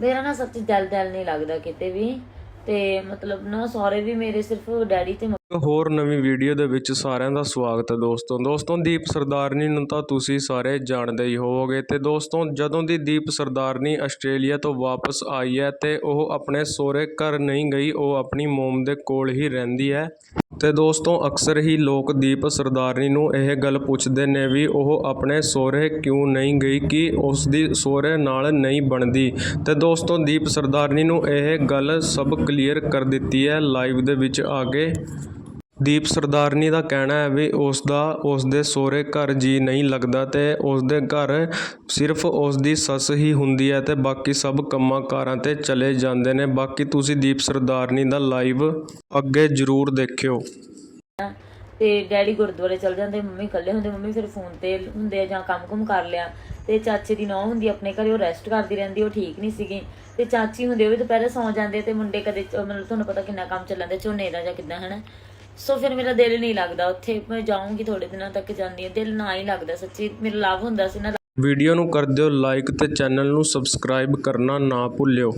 ਮੇਰਾ ਨਾ ਸੱਚੀ ਦਿਲ ਦਿਲ ਨਹੀਂ ਲੱਗਦਾ ਕਿਤੇ ਵੀ, ਤੇ ਮਤਲਬ ਨਾ ਸਹੁਰੇ ਵੀ ਮੇਰੇ ਸਿਰਫ ਡੈਡੀ ਤੇ ਇੱਕ ਹੋਰ ਨਵੀਂ ਵੀਡੀਓ ਦੇ ਵਿੱਚ ਸਾਰਿਆਂ ਦਾ ਸਵਾਗਤ ਹੈ ਦੋਸਤੋ। ਦੋਸਤੋ, ਦੀਪ ਸਰਦਾਰਨੀ ਨੂੰ ਤਾਂ ਤੁਸੀਂ ਸਾਰੇ ਜਾਣਦੇ ਹੀ ਹੋਵੋਗੇ। ਤੇ ਦੋਸਤੋ, ਜਦੋਂ ਦੀ ਦੀਪ ਸਰਦਾਰਨੀ ਆਸਟ੍ਰੇਲੀਆ ਤੋਂ ਵਾਪਸ ਆਈ ਹੈ ਤੇ ਉਹ ਆਪਣੇ ਸਹੁਰੇ ਘਰ ਨਹੀਂ ਗਈ, ਉਹ ਆਪਣੀ ਮੋਮ ਦੇ ਕੋਲ ਹੀ ਰਹਿੰਦੀ ਹੈ। ਅਤੇ ਦੋਸਤੋ, ਅਕਸਰ ਹੀ ਲੋਕ ਦੀਪ ਸਰਦਾਰਨੀ ਨੂੰ ਇਹ ਗੱਲ ਪੁੱਛਦੇ ਨੇ ਵੀ ਉਹ ਆਪਣੇ ਸਹੁਰੇ ਕਿਉਂ ਨਹੀਂ ਗਈ ਕਿ ਉਸ ਦੀ ਸਹੁਰੇ ਨਾਲ ਨਹੀਂ ਬਣਦੀ। ਤੇ ਦੋਸਤੋ, ਦੀਪ ਸਰਦਾਰਨੀ ਨੂੰ ਇਹ ਗੱਲ ਸਭ ਕਲੀਅਰ ਕਰ ਦਿੱਤੀ ਹੈ ਲਾਈਵ ਦੇ ਵਿੱਚ ਆ ਕੇ। ਦੀਪ ਸਰਦਾਰਨੀ ਦਾ ਕਹਿਣਾ ਹੈ ਵੀ ਉਸ ਦਾ ਉਸ ਦੇ ਸਹੁਰੇ ਘਰ ਜੀ ਨਹੀਂ ਲੱਗਦਾ ਤੇ ਉਸ ਦੇ ਘਰ ਸਿਰਫ ਉਸ ਦੀ ਸੱਸ ਹੀ ਹੁੰਦੀ ਹੈ ਤੇ ਬਾਕੀ ਸਭ ਕੰਮਾਂ ਕਾਰਾਂ ਤੇ ਚਲੇ ਜਾਂਦੇ ਨੇ। ਬਾਕੀ ਤੁਸੀਂ ਦੀਪ ਸਰਦਾਰਨੀ ਦਾ ਲਾਈਵ ਅੱਗੇ ਜ਼ਰੂਰ ਦੇਖਿਓ। ਤੇ ਡੈਡੀ ਗੁਰਦੁਆਰੇ ਚਲ ਜਾਂਦੇ, ਮੰਮੀ ਇਕੱਲੇ ਹੁੰਦੇ, ਮੰਮੀ ਫਿਰ ਫੋਨ ਤੇ ਹੁੰਦੇ ਆ ਜਾਂ ਕੰਮ-ਕੁਮ ਕਰ ਲਿਆ। ਤੇ ਚਾਚੇ ਦੀ ਨੌਂ ਹੁੰਦੀ ਆਪਣੇ ਘਰੇ, ਉਹ ਰੈਸਟ ਕਰਦੀ ਰਹਿੰਦੀ, ਉਹ ਠੀਕ ਨਹੀਂ ਸੀਗੀ। ਤੇ ਚਾਚੀ ਹੁੰਦੇ ਉਹ ਵੀ ਦੁਪਹਿਰੇ ਸੌਂ ਜਾਂਦੇ ਤੇ ਮੁੰਡੇ ਕਦੇ, ਮਤਲਬ ਤੁਹਾਨੂੰ ਪਤਾ ਕਿੰਨਾ ਕੰਮ ਚੱਲਦਾ, ਝੋਨੇ ਦਾ ਜਾਂ ਕਿੱਦਾਂ, ਹਨਾ? ਸੋ ਫਿਰ ਮੇਰਾ ਦਿਲ ਨਹੀਂ ਲੱਗਦਾ ਉੱਥੇ। ਮੈਂ ਜਾਊਂਗੀ ਥੋੜੇ ਦਿਨਾਂ ਤੱਕ ਜਾਂਦੀ ਹਾਂ। ਦਿਲ ਨਾ ਹੀ ਲੱਗਦਾ ਸੱਚੀ। ਮੇਰਾ ਲਵ ਹੁੰਦਾ ਸੀ ਨਾ। ਵੀਡੀਓ ਨੂੰ ਕਰ ਦਿਓ ਲਾਈਕ ਤੇ ਚੈਨਲ ਨੂੰ ਸਬਸਕ੍ਰਾਈਬ ਕਰਨਾ ਨਾ ਭੁੱਲਿਓ।